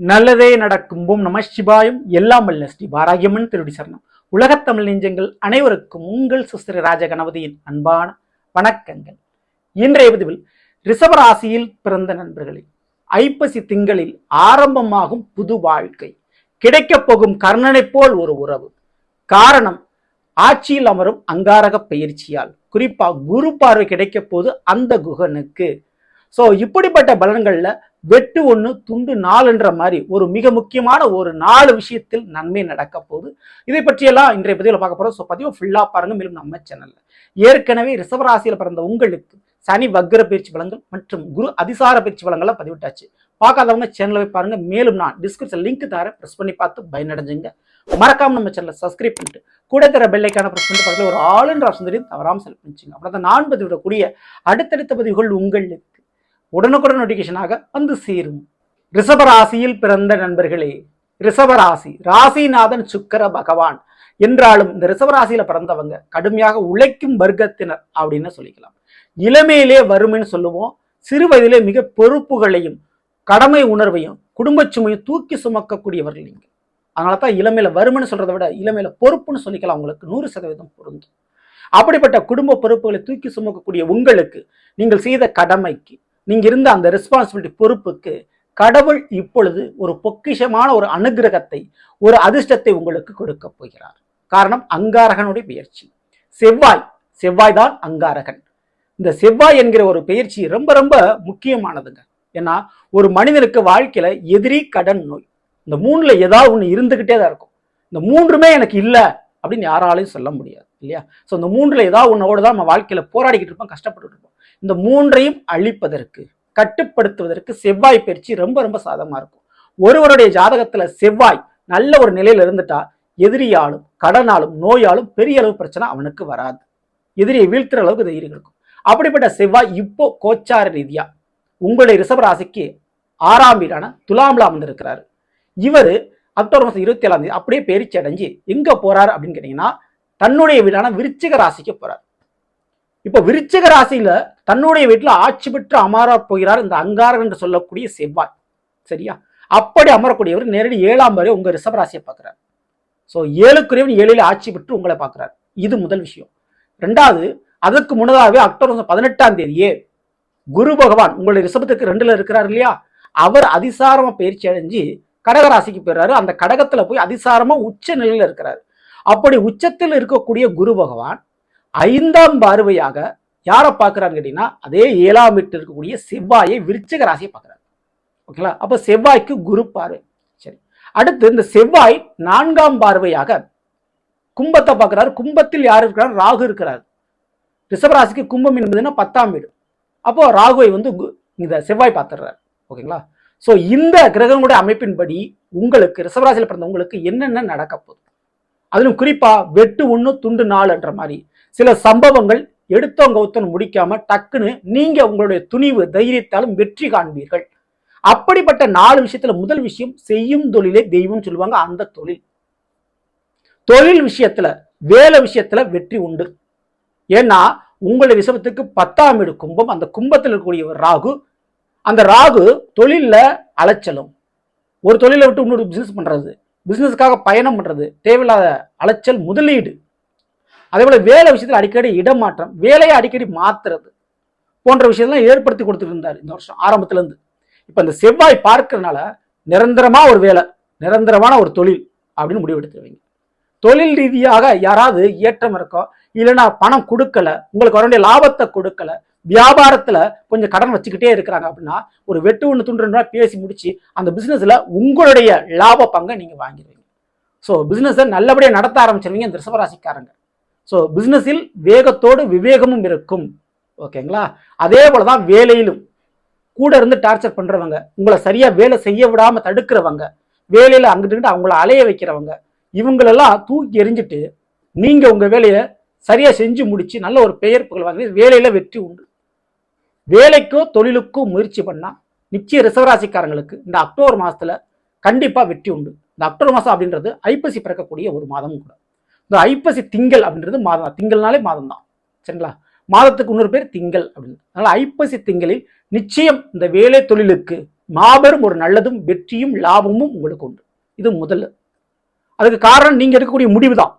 நல்லதே நடக்கும் ஓம் நம சிவாயும் எல்லாம் வல்ல ஸ்ரீ பாராகியம்மன் திருடி சரணம். உலகத்தமிழ் நெஞ்சங்கள் அனைவருக்கும் உங்கள் சுஸ்திர ராஜ கணபதியின் அன்பான வணக்கங்கள். இன்றைய பதிவில் ரிஷபராசியில் பிறந்த நண்பர்களே ஐப்பசி திங்களில் ஆரம்பமாகும் புது வாழ்க்கை. கிடைக்கப் போகும் கர்ணனைப் போல் ஒரு உறவு. காரணம் ஆட்சியில் அமரும் அங்காரக பயிற்சியால் குறிப்பாக குரு பார்வை கிடைக்க போது அந்த குகனுக்கு ஸோ இப்படிப்பட்ட பலன்களில் வெட்டு ஒன்று துண்டு நாலுன்ற மாதிரி ஒரு மிக முக்கியமான ஒரு நாலு விஷயத்தில் நன்மை நடக்க போகுது. இதை பற்றியெல்லாம் இன்றைய பதிவில் பார்க்க போகிறோம் ஸோ பதிவு ஃபுல்லாக பாருங்கள் மேலும் நம்ம சேனலில் ஏற்கனவே ரிசவராசியில் பிறந்த உங்களுக்கு சனி வக்ர பயிற்சி பலங்கள் மற்றும் குரு அதிசார பயிற்சி பலங்கள்லாம் பதிவிட்டாச்சு. பார்க்காதவங்க சேனலை போய் பாருங்க. மேலும் நான் டிஸ்கிரிப்ஷன் லிங்க் தரேன். ப்ரெஸ் பண்ணி பார்த்து பயனடைஞ்சுங்க. மறக்காம நம்ம சேனலை சப்ஸ்கிரைப் பண்ணிட்டு கூட தர பெல்லைக்கான ப்ரெஸ் பண்ணி பக்கத்தில் ஒரு ஆளுன்ற என்ற ஆப்ஷன் தெரியும். தவறாமல் செலவு பண்ணிச்சுங்க. அப்படின்னா நான் பதிவிடக்கூடிய அடுத்தடுத்த பதிவுகள் உங்களுக்கு உடனுக்குடன் நோட்டிஃபிகேஷனாக வந்து சேரும். ரிஷபராசியில் பிறந்த நண்பர்களே ரிஷபராசி ராசிநாதன் சுக்கர பகவான் என்றாலும் இந்த ரிஷபராசியில பிறந்தவங்க கடுமையாக உழைக்கும் வர்க்கத்தினர் அப்படின்னு சொல்லிக்கலாம். இளமையிலே வறுமைன்னு சொல்லுவோம். சிறு வயதிலே மிக பொறுப்புகளையும் கடமை உணர்வையும் குடும்ப சுமையும் தூக்கி சுமக்கக்கூடியவர்கள் நீங்க. அதனால தான் இளமையில வறுமைன்னு சொல்றதை விட இளமையில பொறுப்புன்னு சொல்லிக்கலாம் உங்களுக்கு நூறு சதவீதம் பொருந்தும். அப்படிப்பட்ட குடும்ப பொறுப்புகளை தூக்கி சுமக்கக்கூடிய உங்களுக்கு நீங்கள் செய்த கடமைக்கு நீங்க இருந்த அந்த ரெஸ்பான்சிபிலிட்டி பொறுப்புக்கு கடவுள் இப்பொழுது ஒரு பொக்கிஷமான ஒரு அனுகிரகத்தை ஒரு அதிர்ஷ்டத்தை உங்களுக்கு கொடுக்க போகிறார். காரணம் அங்காரகனுடைய பெயர்ச்சி செவ்வாய் செவ்வாய் தான் அங்காரகன். இந்த செவ்வாய் என்கிற ஒரு பெயர்ச்சி ரொம்ப ரொம்ப முக்கியமானதுங்க. ஏன்னா ஒரு மனிதனுக்கு வாழ்க்கையில எதிரி கடன் நோய். இந்த மூணுல ஏதாவது ஒன்று இருந்துகிட்டே தான் இருக்கும். இந்த மூன்றுமே எனக்கு இல்லை அப்படின்னு யாராலையும் சொல்ல முடியாது இல்லையா? ஸோ இந்த மூன்றுல ஏதாவது ஒன்றோடு தான் நம்ம வாழ்க்கையில போராடிக்கிட்டு இருப்போம் கஷ்டப்பட்டு இருப்போம். இந்த மூன்றையும் அழிப்பதற்கு கட்டுப்படுத்துவதற்கு செவ்வாய் பயிற்சி ரொம்ப ரொம்ப சாதகமாக இருக்கும். ஒருவருடைய ஜாதகத்தில் செவ்வாய் நல்ல ஒரு நிலையில் இருந்துட்டா எதிரியாலும் கடனாலும் நோயாலும் பெரிய அளவு பிரச்சனை அவனுக்கு வராது. எதிரியை வீழ்த்துற அளவுக்கு தைரியம் இருக்கும். அப்படிப்பட்ட செவ்வாய் இப்போ கோச்சார ரீதியா உங்களுடைய ரிஷபராசிக்கு ஆறாம் வீடான துலாம்ல அமர்ந்திருக்கிறாரு இவர் அக்டோபர் மாதம் இருபத்தி ஏழாம் தேதி அப்படியே பயிற்சி அடைஞ்சு எங்க போறாரு அப்படின்னு கேட்டீங்கன்னா தன்னுடைய வீடான விருச்சிக ராசிக்கு போறார். இப்போ விருச்சிக ராசியில தன்னுடைய வீட்டில் ஆட்சி பெற்று அமர போகிறார் இந்த அங்காரம் என்று சொல்லக்கூடிய செவ்வாய். சரியா? அப்படி அமரக்கூடியவர் நேரடி ஏழாம் வரை உங்க ரிஷபராசியை பார்க்கிறார். ஸோ ஏழுக்குரியவன் ஏழில் ஆட்சி பெற்று உங்களை பார்க்கிறார். இது முதல் விஷயம். ரெண்டாவது அதற்கு முன்னதாகவே அக்டோபர் பதினெட்டாம் தேதியே குரு பகவான் உங்களுடைய ரிஷபத்துக்கு ரெண்டுல இருக்கிறார் இல்லையா? அவர் அதிசாரமா பயிற்சி அடைஞ்சு கடகராசிக்கு போயிடுறாரு. அந்த கடகத்துல போய் அதிசாரமா உச்ச நிலையில இருக்கிறாரு. அப்படி உச்சத்தில் இருக்கக்கூடிய குரு பகவான் ஐந்தாம் பார்வையாக யாரை பார்க்குறான்னு கேட்டிங்கன்னா அதே ஏழாம் வீட்டில் இருக்கக்கூடிய செவ்வாயை விருச்சக ராசியை பார்க்குறாரு. ஓகேங்களா அப்போ செவ்வாய்க்கு குரு பார்வை. சரி. அடுத்து இந்த செவ்வாய் நான்காம் பார்வையாக கும்பத்தை பார்க்குறாரு. கும்பத்தில் யார் இருக்கிறார்? ராகு இருக்கிறார். ரிஷபராசிக்கு கும்பம் என்பதுன்னா பத்தாம் வீடு. அப்போது ராகுவை வந்து கு- இந்த செவ்வாய் பார்த்துடுறாரு. ஓகேங்களா ஸோ இந்த கிரகங்களுடைய அமைப்பின்படி உங்களுக்கு ரிஷபராசியில் பிறந்த உங்களுக்கு என்னென்ன நடக்க போகுது? அதிலும் குறிப்பா வெட்டு ஒன்று துண்டு நாலுன்ற மாதிரி. சில சம்பவங்கள் எடுத்தவங்க ஒருத்தன் முடிக்காம டக்குன்னு நீங்க உங்களுடைய துணிவு தைரியத்தாலும் வெற்றி காண்பீர்கள். அப்படிப்பட்ட நாலு விஷயத்துல முதல் விஷயம் செய்யும் தொழிலே தெய்வம் சொல்லுவாங்க அந்த தொழில். தொழில் விஷயத்துல வேலை விஷயத்துல வெற்றி உண்டு. ஏன்னா உங்களுடைய விஷயத்துக்கு பத்தாம் வீடு கும்பம் அந்த கும்பத்தில் இருக்கக்கூடிய ஒரு ராகு அந்த ராகு தொழில்ல அலைச்சலும். ஒரு தொழிலை விட்டு இன்னொரு பிசினஸ் பண்றது. பிசினஸ்க்காக பயணம் பண்றது தேவையில்லாத அலைச்சல் முதலீடு. அதே போல வேலை விஷயத்துல அடிக்கடி இடமாற்றம் வேலையை அடிக்கடி மாத்துறது போன்ற விஷயத்தெல்லாம் ஏற்படுத்தி கொடுத்துட்டு இருந்தார் இந்த வருஷம் ஆரம்பத்துல இருந்து இந்த செவ்வாய் பார்க்கறதுனால நிரந்தரமா ஒரு வேலை நிரந்தரமான ஒரு தொழில் அப்படின்னு முடிவெடுத்துருவீங்க. தொழில் ரீதியாக யாராவது ஏற்றம் இருக்கோ இல்லைன்னா பணம் கொடுக்கல உங்களுக்கு வர வேண்டிய லாபத்தை கொடுக்கல வியாபாரத்தில் கொஞ்சம் கடன் வச்சுக்கிட்டே இருக்கிறாங்க அப்படின்னா ஒரு வெட்டு ஒன்று துண்டு ரூபா பேசி முடிச்சு அந்த பிஸ்னஸில் உங்களுடைய லாப பங்கை நீங்கள் வாங்கிடுவீங்க. ஸோ பிஸ்னஸை நல்லபடியாக நடத்த ஆரம்பிச்சிருவீங்க இந்த ரிசவராசிக்காரங்க ஸோ பிஸ்னஸில் வேகத்தோடு விவேகமும் இருக்கும். ஓகேங்களா அதே போல தான் வேலையிலும். கூட இருந்து டார்ச்சர் பண்ணுறவங்க உங்களை சரியாக வேலை செய்ய விடாமல் தடுக்கிறவங்க வேலையில் அங்கிட்டு இங்கிட்டு அவங்கள அலைய வைக்கிறவங்க இவங்களெல்லாம் தூக்கி எறிஞ்சிட்டு நீங்கள் உங்கள் வேலையை சரியாக செஞ்சு முடித்து நல்ல ஒரு பெயர் புகழ் வாங்கி வேலையில் வெற்றி உண்டு. வேலைக்கோ தொழிலுக்கோ முயற்சி பண்ணால் நிச்சய ரிசவராசிக்காரங்களுக்கு இந்த அக்டோபர் மாதத்தில் கண்டிப்பாக வெற்றி உண்டு. இந்த அக்டோபர் மாதம் அப்படின்றது ஐப்பசி பிறக்கக்கூடிய ஒரு மாதமும் கூட. இந்த ஐப்பசி திங்கள் அப்படின்றது மாதம் தான். திங்கள்னாலே மாதம் தான் சரிங்களா? மாதத்துக்கு இன்னொரு பேர் திங்கள் அப்படின்னு. அதனால் ஐப்பசி திங்களில் நிச்சயம் இந்த வேலை தொழிலுக்கு மாபெரும் ஒரு நல்லதும் வெற்றியும் லாபமும் உங்களுக்கு உண்டு. இது முதல்ல அதுக்கு காரணம் நீங்கள் எடுக்கக்கூடிய முடிவு தான்.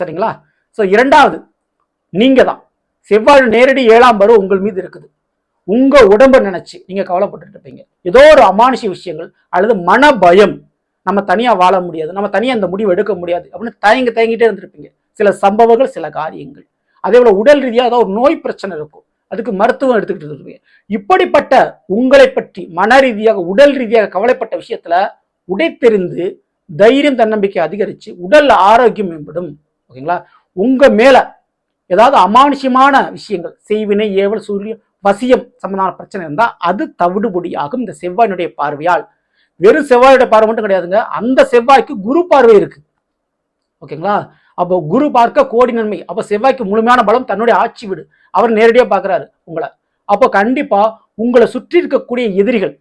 சரிங்களா? ஸோ இரண்டாவது நீங்கள் தான் செவ்வாய் நேரடி ஏழாம் பருவம் உங்கள் மீது இருக்குது. உங்க உடம்ப நினைச்சு நீங்க கவலைப்பட்டு இருப்பீங்க ஏதோ ஒரு அமானுஷ விஷயங்கள் அல்லது மன பயம் நம்ம தனியா வாழ முடியாது. நம்ம தனியா அந்த முடிவு எடுக்க முடியாது அப்படின்னு தயங்கி தயங்கிட்டே இருந்திருப்பீங்க. சில சம்பவங்கள் சில காரியங்கள். அதே போல உடல் ரீதியாக ஏதோ ஒரு நோய் பிரச்சனை இருக்கும். அதுக்கு மருத்துவம் எடுத்துக்கிட்டு இருப்பீங்க இப்படிப்பட்ட உங்களை பற்றி மன ரீதியாக உடல் ரீதியாக கவலைப்பட்ட விஷயத்துல உடைத்தெறிந்து தைரியம் தன்னம்பிக்கை அதிகரித்து உடல் ஆரோக்கியம் மேம்படும். ஓகேங்களா? உங்கள் மேலே ஏதாவது அமானுஷ்யமான விஷயங்கள் செய்வினை ஏவல் சூரிய வசியம் சம்பந்தமான பிரச்சனை இருந்தால் அது தவிடுபொடியாகும். இந்த செவ்வாயினுடைய பார்வையால். வெறும் செவ்வாயோட பார்வை மட்டும் கிடையாதுங்க. அந்த செவ்வாய்க்கு குரு பார்வை இருக்கு. ஓகேங்களா? அப்போ குரு பார்க்க கோடி நன்மை. அப்போ செவ்வாய்க்கு முழுமையான பலம் தன்னுடைய ஆட்சி விடு. அவர் நேரடியாக பார்க்குறாரு உங்களை. அப்போ கண்டிப்பாக உங்களை சுற்றி இருக்கக்கூடிய எதிரிகள்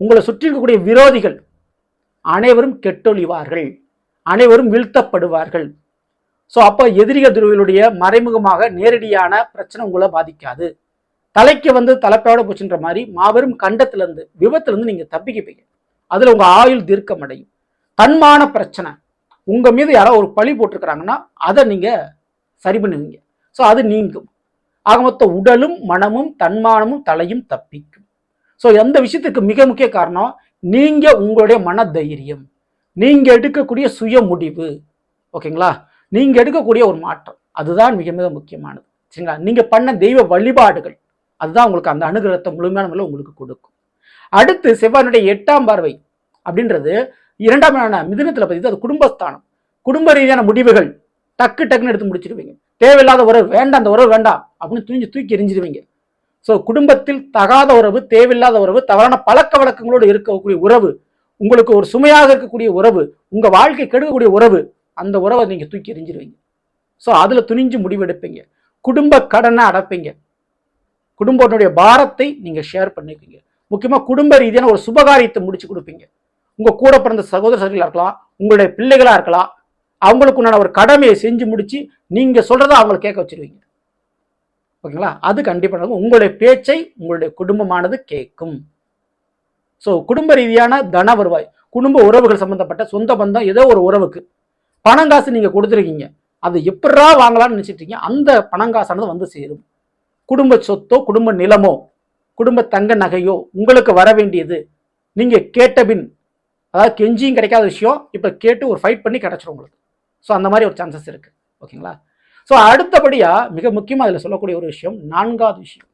உங்களை சுற்றி இருக்கக்கூடிய விரோதிகள் அனைவரும் கெட்டொழிவார்கள். அனைவரும் வீழ்த்தப்படுவார்கள். ஸோ அப்போ எதிரிகள் துருவிகளுடைய மறைமுகமாக நேரடியான பிரச்சனை உங்களை பாதிக்காது. தலைக்கு வந்து தலைப்பையோட போச்சுன்ற மாதிரி மாபெரும் கண்டத்திலேருந்து விபத்துலேருந்து நீங்கள் தப்பிக்கப்பீங்க. அதில் உங்கள் ஆயுள் தீர்க்கம் அடையும் தன்மான பிரச்சனை. உங்கள் மீது யாரோ ஒரு பழி போட்டிருக்கிறாங்கன்னா அதை நீங்கள் சரி பண்ணுவீங்க. ஸோ அது நீங்கும். ஆக மொத்த உடலும் மனமும் தன்மானமும் தலையும் தப்பிக்கும். ஸோ எந்த விஷயத்துக்கு மிக முக்கிய காரணம் நீங்கள் உங்களுடைய மன தைரியம் நீங்கள் எடுக்கக்கூடிய சுய முடிவு. ஓகேங்களா? நீங்கள் எடுக்கக்கூடிய ஒரு மாற்றம். அதுதான் மிக மிக முக்கியமானது. சரிங்களா? நீங்கள் பண்ண தெய்வ வழிபாடுகள். அதுதான் உங்களுக்கு அந்த அனுகிரகத்தை முழுமையான முறையில் உங்களுக்கு கொடுக்கும். அடுத்து செவ்வாயினுடைய எட்டாம் பார்வை அப்படின்றது இரண்டாம் நாளான மிதுனத்துல அது குடும்பஸ்தானம். குடும்ப ரீதியான முடிவுகள் டக்கு டக்குன்னு எடுத்து முடிச்சிருவீங்க. தேவையில்லாத உறவு வேண்டாம் அந்த உறவு வேண்டாம் அப்படின்னு துணிஞ்சு தூக்கி எரிஞ்சிருவீங்க ஸோ குடும்பத்தில் தகாத உறவு தேவையில்லாத உறவு தவறான பழக்க வழக்கங்களோடு இருக்கக்கூடிய உறவு உங்களுக்கு ஒரு சுமையாக இருக்கக்கூடிய உறவு உங்கள் வாழ்க்கை கெடுக்கக்கூடிய உறவு அந்த உறவை நீங்கள் தூக்கி எரிஞ்சிருவீங்க ஸோ அதில் துணிஞ்சு முடிவெடுப்பீங்க. குடும்ப கடனை அடைப்பீங்க. குடும்பத்தினுடைய பாரத்தை நீங்கள் ஷேர் பண்ணிக்குவீங்க. முக்கியமாக குடும்ப ரீதியான ஒரு சுபகாரியத்தை முடிச்சு கொடுப்பீங்க. உங்கள் கூட பிறந்த சகோதர சகோதரிகளா இருக்கலாம் உங்களுடைய பிள்ளைகளாக இருக்கலாம் அவங்களுக்கு உண்டான ஒரு கடமையை செஞ்சு முடித்து நீங்கள் சொல்கிறத அவங்களை கேட்க வச்சுருவீங்க. ஓகேங்களா? அது கண்டிப்பாக நடக்கும். உங்களுடைய பேச்சை உங்களுடைய குடும்பமானது கேட்கும். ஸோ குடும்ப ரீதியான தன வருவாய் குடும்ப உறவுகள் சம்மந்தப்பட்ட சொந்த பந்தம் ஏதோ ஒரு உறவுக்கு பணங்காசு நீங்கள் கொடுத்துருக்கீங்க. அதை எப்படா வாங்கலாம்னு நினைச்சிட்டு இருக்கீங்க அந்த பணங்காசானது வந்து சேரும். குடும்ப சொத்தோ குடும்ப நிலமோ குடும்ப தங்க நகையோ உங்களுக்கு வர வேண்டியது. நீங்கள் கேட்ட பின் அதாவது கெஞ்சியும் கிடைக்காத விஷயம் இப்போ கேட்டு ஒரு ஃபைட் பண்ணி கிடச்சிரும் உங்களுக்கு. ஸோ அந்த மாதிரி ஒரு சான்சஸ் இருக்குது ஓகேங்களா? ஸோ அடுத்தபடியாக மிக முக்கியமாக அதில் சொல்லக்கூடிய ஒரு விஷயம் நான்காவது விஷயம்.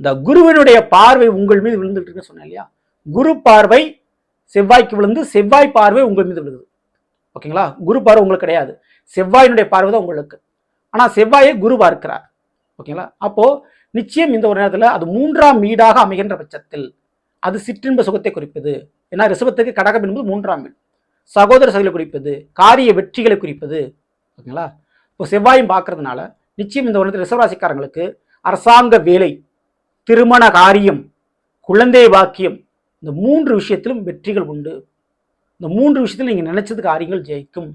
இந்த குருவினுடைய பார்வை உங்கள் மீது விழுந்துட்டு இருக்குன்னு சொன்னேன் இல்லையா? குரு பார்வை செவ்வாய்க்கு விழுந்து செவ்வாய் பார்வை உங்கள் மீது விழுது ஓகேங்களா? குரு பார்வை உங்களுக்கு கிடையாது. செவ்வாயினுடைய பார்வை தான் உங்களுக்கு ஆனால் செவ்வாயை குரு பார்க்கிறார். ஓகேங்களா? அப்போ நிச்சயம் இந்த ஒரு நேரத்தில் அது மூன்றாம் வீடாக அமைகின்ற பட்சத்தில் அது சிற்றின்ப சுகத்தை குறிப்பது. ஏன்னா ரிசவத்துக்கு கடகம் என்பது மூன்றாம் வீடு. சகோதர சகலை குறிப்பது காரிய வெற்றிகளை குறிப்பது. ஓகேங்களா? இப்போ செவ்வாயும் பார்க்கறதுனால நிச்சயம் இந்த வருடத்தில் ரிசவராசிக்காரங்களுக்கு அரசாங்க வேலை திருமண காரியம் குழந்தை பாக்கியம் இந்த மூன்று விஷயத்திலும் வெற்றிகள் உண்டு. இந்த மூன்று விஷயத்தில் நீங்கள் நினைச்சது காரியங்கள் ஜெயிக்கும்.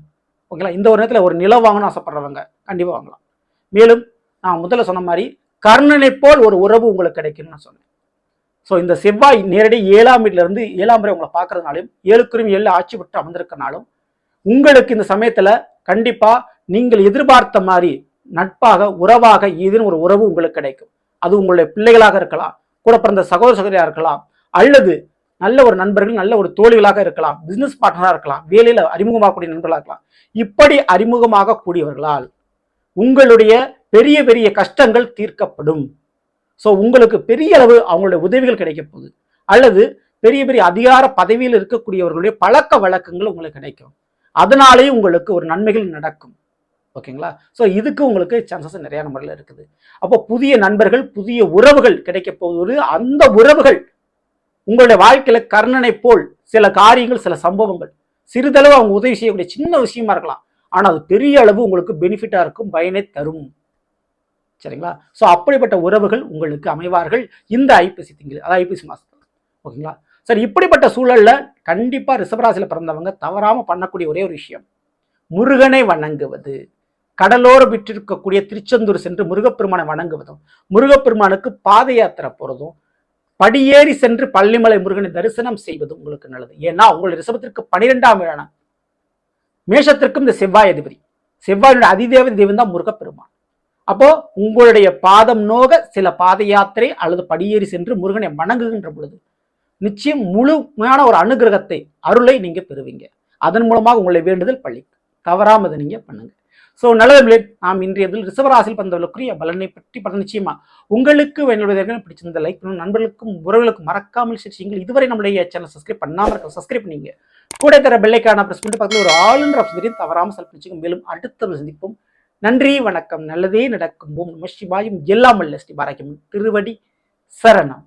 ஓகேங்களா? இந்த ஒரு நேரத்தில் ஒரு நிலம் வாங்கணும்னு ஆசைப்படுறவங்க கண்டிப்பாக வாங்கலாம். மேலும் நான் முதல்ல சொன்ன மாதிரி கர்ணனை போல் ஒரு உறவு உங்களுக்கு கிடைக்கும்னு நான் சொன்னேன். ஸோ இந்த செவ்வாய் நேரடி ஏழாம் வீட்டிலிருந்து ஏழாம் முறை உங்களை பார்க்கறதுனாலும் ஏழுக்குரும் ஏழு ஆட்சி பெற்று அமர்ந்திருக்கனாலும் உங்களுக்கு இந்த சமயத்தில் கண்டிப்பாக நீங்கள் எதிர்பார்த்த மாதிரி நட்பாக உறவாக ஏதேனும் ஒரு உறவு உங்களுக்கு கிடைக்கும். அது உங்களுடைய பிள்ளைகளாக இருக்கலாம் கூட பிறந்த சகோதர சகோதரியாக இருக்கலாம் அல்லது நல்ல ஒரு நண்பர்கள் நல்ல ஒரு தோழிகளாக இருக்கலாம் பிசினஸ் பார்ட்னராக இருக்கலாம் வேலையில் அறிமுகமாகக்கூடிய நண்பர்களாக இருக்கலாம். இப்படி அறிமுகமாக கூடியவர்களால் உங்களுடைய பெரிய பெரிய கஷ்டங்கள் தீர்க்கப்படும். ஸோ உங்களுக்கு பெரிய அளவு அவங்களுடைய உதவிகள் கிடைக்க போகுது. அல்லது பெரிய பெரிய அதிகார பதவியில் இருக்கக்கூடியவர்களுடைய பழக்க வழக்கங்கள் உங்களுக்கு கிடைக்கும். அதனாலேயே உங்களுக்கு ஒரு நன்மைகள் நடக்கும். ஓகேங்களா? ஸோ இதுக்கு உங்களுக்கு சான்சஸ் நிறைய முறையில் இருக்குது. அப்போ புதிய நண்பர்கள் புதிய உறவுகள் கிடைக்க போகுது. அந்த உறவுகள் உங்களுடைய வாழ்க்கையில் கர்ணனை போல் சில காரியங்கள் சில சம்பவங்கள். சிறிதளவு அவங்க உதவி செய்யக்கூடிய சின்ன விஷயமா இருக்கலாம். ஆனால் அது பெரிய அளவு உங்களுக்கு பெனிஃபிட்டா இருக்கும் பயனை தரும். சரிங்களா? ஸோ அப்படிப்பட்ட உறவுகள் உங்களுக்கு அமைவார்கள் இந்த ஐபிசி திங்கள் அதாவது ஐபிசி மாதத்தில் ஓகேங்களா? சரி இப்படிப்பட்ட சூழல்ல கண்டிப்பா ரிஷபராசியில் பிறந்தவங்க தவறாம பண்ணக்கூடிய ஒரே ஒரு விஷயம் முருகனை வணங்குவது. கடலோர விட்டிருக்கக்கூடிய திருச்செந்தூர் சென்று முருகப்பெருமானை வணங்குவதும் முருகப்பெருமானுக்கு பாத யாத்திரை போறதும் படியேறி சென்று பள்ளிமலை முருகனை தரிசனம் செய்வது உங்களுக்கு நல்லது. ஏன்னா உங்களுடைய ரிசபத்திற்கு பனிரெண்டாம் இடம். மேஷத்திற்கும் இந்த செவ்வாய் அதிபதி. செவ்வாயுடைய அதிதேவ தெய்வம் தான் முருகப்பெருமான். அப்போ உங்களுடைய பாதம் நோக சில பாத யாத்திரை அல்லது படியேறி சென்று முருகனை வணங்குகின்ற பொழுது நிச்சயம் முழுமையான ஒரு அனுகிரகத்தை அருளை நீங்க பெறுவீங்க. அதன் மூலமாக உங்களை வேண்டுதல் பள்ளி தவறாம அதை நீங்க பண்ணுங்க. ஸோ நல்லது நாம் இன்றைய இதில் ரிசவராசில் பந்தவர்களுக்குரிய பலனை பற்றி பல நிச்சயமா உங்களுக்கு என்னுடைய பிடிச்சிருந்த லைக் பண்ணணும் நண்பர்களுக்கும் உறவுகளுக்கும் மறக்காமல் செய்யுங்கள் இதுவரை நம்மளுடைய சேனல் சப்ஸ்கிரைப் பண்ணாமல் இருக்க சப்ஸ்கிரைப் பண்ணீங்க. கூட தர பெல்லைக்கான பிரஸ் பண்ணிட்டு பக்கத்தில் ஒரு ஆளுன்ற ஆப்ஷன் தவறாமல் செல் பண்ணிச்சுங்க மேலும் அடுத்த சந்திப்போம். நன்றி வணக்கம். நல்லதே நடக்கும். ஓம் நம சிவாயும். எல்லாம் அல்ல ஸ்ரீ பாராக்கியம் திருவடி சரணம்.